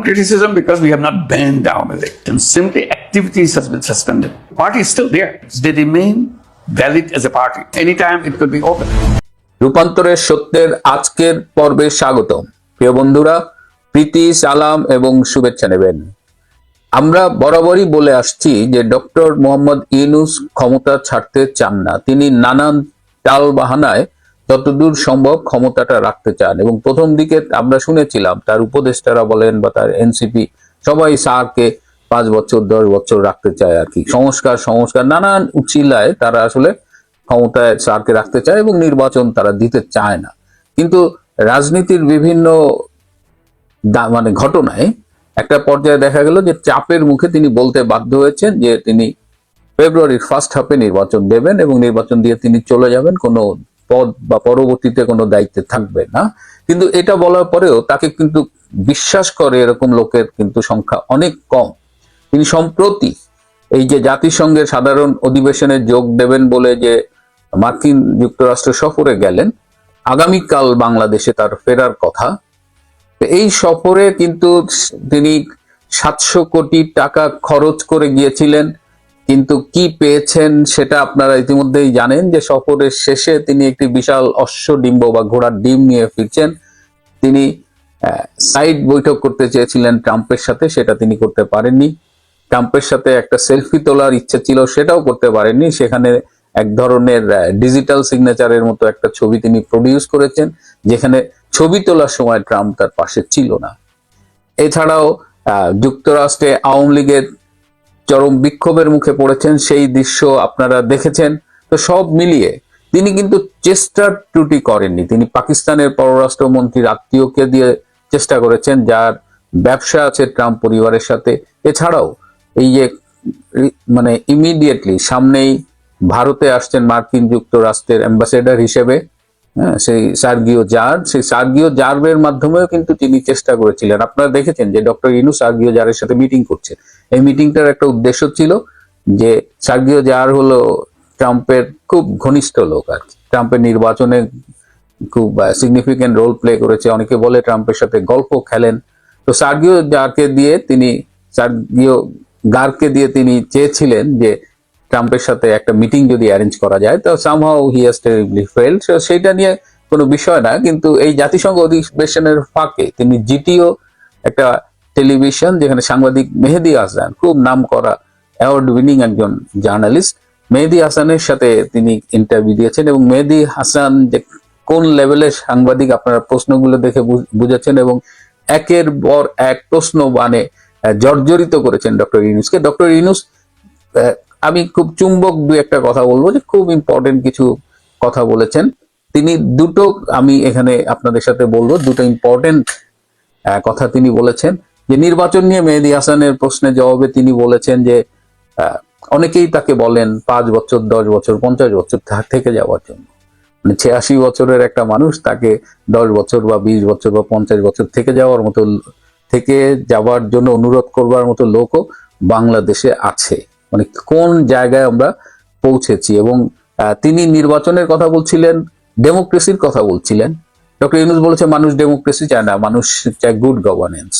criticism because we have not burned down elections. Simply activities has been suspended. Party is still there. They remain valid as a party. Anytime it could be open. রূপান্তরের সত্যের আজকের পর্বে স্বাগতম প্রিয় বন্ধুরা প্রীতি সালাম এবং শুভেচ্ছা নেবেন আমরা বরাবরই বলে আসছি যে ডক্টর মোহাম্মদ ইউনুস ক্ষমতা ছাড়তে চান না তিনি নানান টাল বাহানায় যতদূর সম্ভব ক্ষমতাটা রাখতে চান। এবং প্রথম দিকে আমরা শুনেছিলাম, তার উপদেষ্টারা বলেন বা তার এনসিপি সবাই সারকে পাঁচ বছর, দশ বছর রাখতে চায় আর কি। সংস্কার সংস্কার, নানান উচিলায় তারা আসলে ক্ষমতায় সারকে রাখতে চায় এবং নির্বাচন তারা দিতে চায় না। কিন্তু রাজনীতির বিভিন্ন মানে ঘটনায় একটা পর্যায়ে দেখা গেল যে চাপের মুখে তিনি বলতে বাধ্য হয়েছেন যে তিনি ফেব্রুয়ারির ফার্স্ট হাফে নির্বাচন দেবেন এবং নির্বাচন দিয়ে তিনি চলে যাবেন। কোনো পদ বা পরবর্তীতে কোনো দায়িত্বে থাকবে না। কিন্তু এটা বলার পরেও তাকে কিন্তু বিশ্বাস করে এরকম লোকের কিন্তু সংখ্যা অনেক কম। তিনি সম্প্রতি এই যে জাতিসংঘের সাধারণ অধিবেশনে যোগ দেবেন বলে যে মার্কিন যুক্তরাষ্ট্র সফরে গেলেন, আগামীকাল বাংলাদেশে তার ফেরার কথা। এই সফরে কিন্তু তিনি সাতশো কোটি টাকা খরচ করে গিয়েছিলেন। কিন্তু কি পেয়েছেন সেটা আপনারা ইতিমধ্যেই জানেন যে সফরের শেষে তিনি একটি বিশাল অশ্ব ডিম্ব বা ঘোড়ার ডিম নিয়ে ফিরছেন। তিনি সাইড বৈঠক করতে চেয়েছিলেন ট্রাম্পের সাথে, সেটা তিনি করতে পারেননি। ট্রাম্পের সাথে একটা সেলফি তোলার ইচ্ছা ছিল, সেটাও করতে পারেননি। সেখানে এক ধরনের ডিজিটাল সিগনেচারের মতো একটা ছবি তিনি প্রডিউস করেছেন, যেখানে ছবি তোলার সময় ট্রাম্প তার পাশে ছিল না। এছাড়াও যুক্তরাষ্ট্রে আওয়ামী লীগের চরম বিক্ষোভের মুখে পড়েছেন, সেই দৃশ্য আপনারা দেখেছেন। তো সব মিলিয়ে তিনি কিন্তু চেষ্টা ত্রুটি করেননি। তিনি পাকিস্তানের পররাষ্ট্রমন্ত্রীর আত্মীয়কে দিয়ে চেষ্টা করেছেন, যার ব্যবসা আছে ট্রাম্প পরিবারের সাথে। এছাড়াও এই যে মানে ইমিডিয়েটলি সামনেই ভারতে আসছেন মার্কিন যুক্তরাষ্ট্রের অ্যাম্বাসেডার হিসেবে। হ্যাঁ সেই সার্গিও জার সেই সার্গিও জার্ভের মাধ্যমেও কিন্তু তিনি চেষ্টা করেছিলেন। আপনারা দেখেছেন যে ডক্টর ইনু সার্গিও জারের সাথে মিটিং করছে। এই মিটিংটার একটা উদ্দেশ্য ছিল যে সার্গিও জার হলো ট্রাম্পের খুব ঘনিষ্ঠ লোক আর কি। ট্রাম্পের নির্বাচনে খুব সিগনিফিকেন্ট রোল প্লে করেছে। অনেকে বলে ট্রাম্পের সাথে গল্প খেলেন। তো সার্গিও জারকে দিয়ে তিনি সার্গিও গারকে দিয়ে তিনি চেয়েছিলেন যে ট্রাম্পের সাথে একটা মিটিং যদি অ্যারেঞ্জ করা যায়, তো somehow he has terribly failed সেইটা নিয়ে কোনো বিষয় না, কিন্তু এই জাতিসংঘ অধিবেশনের ফাঁকে তিনি জিটিও একটা টেলিভিশন যেখানে সাংবাদিক মেহেদি হাসান, খুব নাম করা অ্যাওয়ার্ড উইনিং একজন জার্নালিস্ট মেহেদি হাসানের সাথে তিনি ইন্টারভিউ দিয়েছেন এবং মেহেদি হাসান যে কোন লেভেলের সাংবাদিক আপনারা প্রশ্নগুলো দেখে বুঝেছেন এবং একের পর এক প্রশ্ন মানে জর্জরিত করেছেন ডক্টর ইউনুসকে। ডক্টর ইউনুস আমি খুব চুম্বক দু একটা কথা বলব যে খুব ইম্পর্টেন্ট কিছু কথা বলেছেন। তিনি দুটো আমি এখানে আপনাদের সাথে বলব, দুটো ইম্পর্টেন্ট কথা তিনি বলেছেন। যে নির্বাচন নিয়ে মেহেদি হাসানের প্রশ্নের জবাবে তিনি বলেছেন যে অনেকেই তাকে বলেন পাঁচ বছর, দশ বছর, পঞ্চাশ বছর থেকে যাওয়ার জন্য। মানে ছিয়াশি বছরের একটা মানুষ তাকে দশ বছর বা বিশ বছর বা পঞ্চাশ বছর থেকে যাওয়ার মতো, থেকে যাওয়ার জন্য অনুরোধ করবার মতো লোকও বাংলাদেশে আছে। মানে কোন জায়গায় আমরা পৌঁছেছি এবং তিনি নির্বাচনের কথা বলছিলেন ডেমোক্রেসির কথা বলছিলেন। ডক্টর ইউনুস বলেছে, মানুষ ডেমোক্রেসি চায় না, মানুষ চায় গুড গভর্নেন্স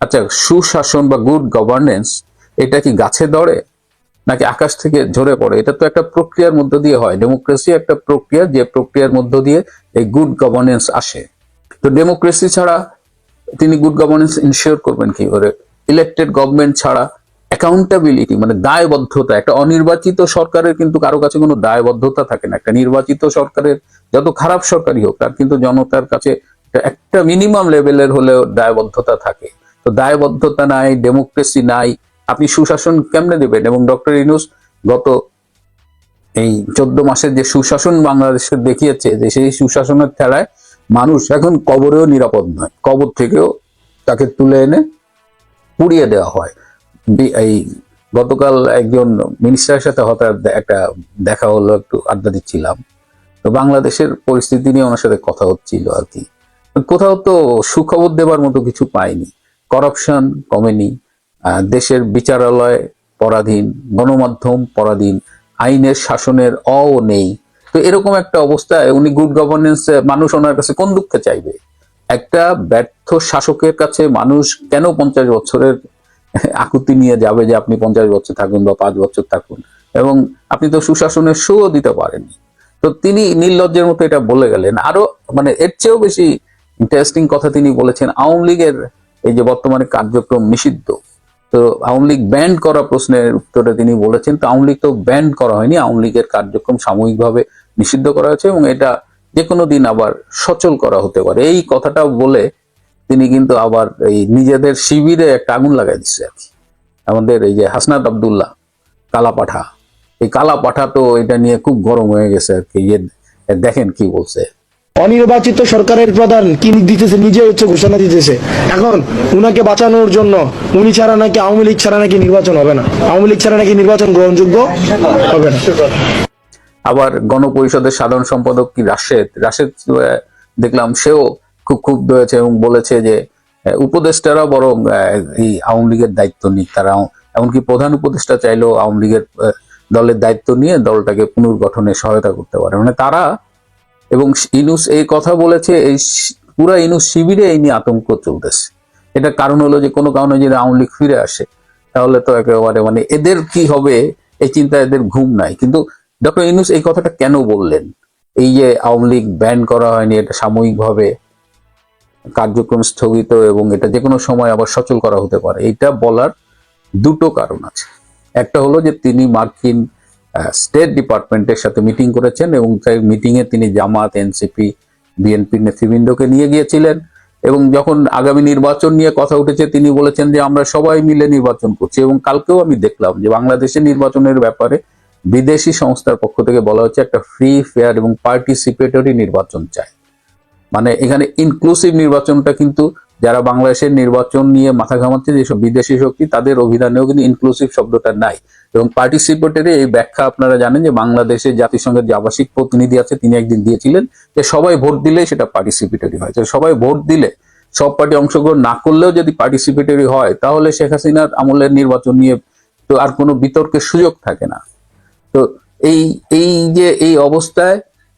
আচ্ছা সুশাসন বা গুড গভর্নেন্স এটা কি গাছে ধরে নাকি আকাশ থেকে ঝরে পড়ে? এটা তো একটা প্রক্রিয়ার মধ্য দিয়ে হয়। ডেমোক্রেসি একটা প্রক্রিয়া, যে প্রক্রিয়ার মধ্য দিয়ে এই গুড গভর্নেন্স আসে। তো ডেমোক্রেসি ছাড়া তিনি গুড গভর্নেন্স ইনশিওর করবেন কি করে ইলেক্টেড গভর্নমেন্ট ছাড়া অ্যাকাউন্টেবিলিটি মানে দায়বদ্ধতা, একটা অনির্বাচিত সরকারের কিন্তু কারও কাছে কোনো দায়বদ্ধতা থাকে না। একটা নির্বাচিত সরকারের যত খারাপ সরকারই হোক, তার কিন্তু জনতার কাছে একটা- মিনিমাম লেভেলের হলেও দায়বদ্ধতা থাকে। তো দায়বদ্ধতা নাই ডেমোক্রেসি নাই, আপনি সুশাসন কেমনে দেবেন? এবং ডক্টর ইনুস গত এই চোদ্দ মাসের যে সুশাসন বাংলাদেশকে দেখিয়েছে, যে সেই সুশাসনের খেলায় মানুষ এখন কবরেও নিরাপদ নয়। কবর থেকেও তাকে তুলে এনে পুড়িয়ে দেওয়া হয়। এই গতকাল একজন মিনিস্টারের সাথে হঠাৎ একটা দেখা হলো, একটু আড্ডা দিচ্ছিলাম। তো বাংলাদেশের পরিস্থিতি নিয়ে ওনার সাথে কথা হচ্ছিল আর কি। কোথাও তো সুখবর দেবার মতো কিছু পাইনি। করাপশন কমেনি। দেশের বিচারালয় পরাধীন, গণমাধ্যম পরাধীন, আইনের শাসনের অ নেই। তো এরকম একটা অবস্থায় উনি গুড গভর্নেন্স মানুষ ওনার কাছে কোন দুঃখে চাইবে? একটা ব্যর্থ শাসকের কাছে মানুষ কেন পঞ্চাশ বছরের আকুতি নিয়ে যাবে যে আপনি পঞ্চাশ বছর থাকুন বা পাঁচ বছর থাকুন। এবং আপনি তো সুশাসনের শো দিতে পারেননি। তো তিনি নির্লজ্জের মতো এটা বলে গেলেন। আরও মানে এর চেয়েও বেশি ইন্টারেস্টিং কথা তিনি বলেছেন, আওয়ামী লীগের এই যে বর্তমানে কার্যক্রম নিষিদ্ধ। তো আওয়ামী লীগ ব্যান্ড করা প্রশ্নের উত্তরে তিনি বলেছেন, তো আওয়ামী লীগ তো ব্যান্ড করা হয়নি, আওয়ামী লীগের কার্যক্রম সাময়িকভাবে নিষিদ্ধ করা হয়েছে এবং এটা যে কোনো দিন আবার সচল করা হতে পারে। এই কথাটা বলে তিনি কিন্তু আবার এই নিজেদের শিবিরে একটা আগুন লাগাই দিচ্ছে আর কি আমাদের এই যে হাসনাত আবদুল্লাহ কালা পাঠা এই কালা পাঠা তো এটা নিয়ে খুব গরম হয়ে গেছে আর কি ইয়ে দেখেন কি বলছে। অনির্বাচিত সরকারের প্রধান কি দিতেছে? নিজে হচ্ছে ঘোষণা দিতেছে। এখন উনাকে বাঁচানোর জন্য উনি ছাড়া নাকি আওয়ামী লীগ ছাড়া নাকি নির্বাচন হবে না। আওয়ামী লীগ ছাড়া নাকি নির্বাচন গ্রহণযোগ্য হবে না। আবার গণপরিষদের সাধারণ সম্পাদক কি রাশেদ? রাশেদ দেখলাম সেও খুব ক্ষুব্ধ হয়েছে এবং বলেছে যে উপদেষ্টারা বরং এই আওয়ামী লীগের দায়িত্ব নিক। তারা এমনকি প্রধান উপদেষ্টা চাইলেও আওয়ামী লীগের দলের দায়িত্ব নিয়ে দলটাকে পুনর্গঠনে সহায়তা করতে পারে। মানে তারা এবং ইনুস এই কথা বলেছে, এই পুরা ইনুস শিবিরে এই নিয়ে আতঙ্ক চলতেছে। এটা কারণ হলো যে, কোনো কারণে যদি আওয়ামী লীগ ফিরে আসে, তাহলে তো একেবারে মানে এদের কি হবে, এই চিন্তা এদের ঘুম নাই। কিন্তু ডক্টর ইনুস এই কথাটা কেন বললেন? এই যে আওয়ামী লীগ ব্যান করা হয়নি, এটা সাময়িকভাবে কার্যক্রম স্থগিত এবং এটা যে কোনো সময় আবার সচল করা হতে পারে। এটা বলার দুটো কারণ আছে। একটা হলো যে তিনি মার্কিন স্টেট ডিপার্টমেন্টের সাথে মিটিং করেছেন এবং সেই মিটিং এ তিনি জামাত, এনসিপি বিএনপি নেতৃবৃন্দকে নিয়ে গিয়েছিলেন এবং যখন আগামী নির্বাচন নিয়ে কথা উঠেছে, তিনি বলেছেন যে আমরা সবাই মিলে নির্বাচন করছি এবং কালকেও আমি দেখলাম যে বাংলাদেশের নির্বাচনের ব্যাপারে বিদেশি সংস্থার পক্ষ থেকে বলা হচ্ছে একটা ফ্রি ফেয়ার এবং পার্টিসিপেটরি নির্বাচন চাই। মানে এখানে ইনক্লুসিভ নির্বাচনটা কিন্তু যারা বাংলাদেশের নির্বাচন নিয়ে মাথা ঘামাচ্ছে, যেসব বিদেশি শক্তি, তাদের অভিধানেও কিন্তু ইনক্লুসিভ শব্দটা নাই। এবং পার্টিসিপেটরি এই ব্যাখ্যা আপনারা জানেন যে বাংলাদেশের জাতিসংঘের যে আবাসিক প্রতিনিধি আছে, তিনি একদিন দিয়েছিলেন যে সবাই ভোট দিলেই সেটা পার্টিসিপেটরি হয়। সবাই ভোট দিলে সব পার্টি অংশগ্রহণ না করলেও যদি পার্টিসিপেটরি হয়, তাহলে শেখ হাসিনার আমলের নির্বাচন নিয়ে তো আর কোনো বিতর্কের সুযোগ থাকে না। তো এই এই যে, এই অবস্থায়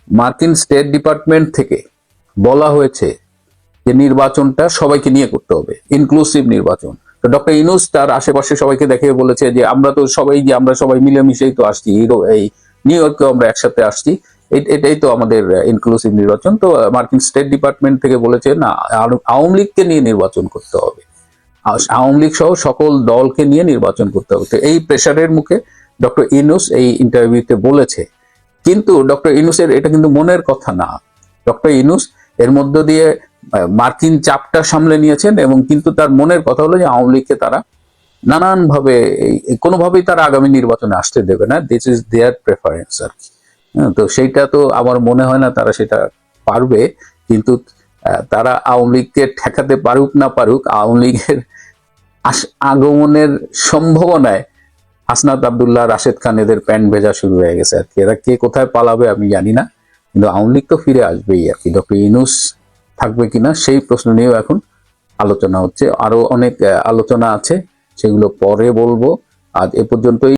মার্কিন স্টেট ডিপার্টমেন্ট থেকে বলা হয়েছে যে নির্বাচনটা সবাইকে নিয়ে করতে হবে ইনক্লুসিভ নির্বাচন। তো ডক্টর ইনুস তার আশেপাশে সবাইকে দেখে বলেছে যে আমরা তো সবাই যে আমরা সবাই মিলেমিশেই তো আসছি, এই নিউ ইয়র্কে আমরা একসাথে আসছি এটাই তো আমাদের ইনক্লুসিভ নির্বাচন। তো মার্কিন স্টেট ডিপার্টমেন্ট থেকে বলেছে, না আওয়ামী লীগকে নিয়ে নির্বাচন করতে হবে। আওয়ামী লীগ সহ সকল দলকে নিয়ে নির্বাচন করতে হবে। তো এই প্রেশারের মুখে ডক্টর ইনুস এই ইন্টারভিউতে বলেছে। কিন্তু ডক্টর ইনুসের এটা কিন্তু মনের কথা না। ডক্টর ইনুস এর মধ্য দিয়ে মার্কিন চাপটা সামলে নিয়েছেন এবং কিন্তু তার মনের কথা হলো যে আওয়ামী লীগকে তারা নানান ভাবে কোনোভাবেই তারা আগামী নির্বাচনে আসতে দেবে না। দিস ইজ দেয়ার প্রেফারেন্স আর কি। হ্যাঁ, তো সেইটা তো আমার মনে হয় না তারা সেটা পারবে কিন্তু তারা আওয়ামী লীগকে ঠেকাতে পারুক না পারুক আওয়ামী লীগের আগমনের সম্ভাবনায় হাসনাত আবদুল্লাহ রাশেদ খান এদের প্যান্ট ভেজা শুরু হয়ে গেছে আর কি। এরা কে কোথায় পালাবে আমি জানি না। কিন্তু আওয়ামী লীগ তো ফিরে আসবেই আর কি। ডক্টর ইনুস থাকবে কিনা সেই প্রশ্ন নিয়েও এখন আলোচনা হচ্ছে। আরও অনেক আলোচনা আছে, সেগুলো পরে বলব। আজ এ পর্যন্তই।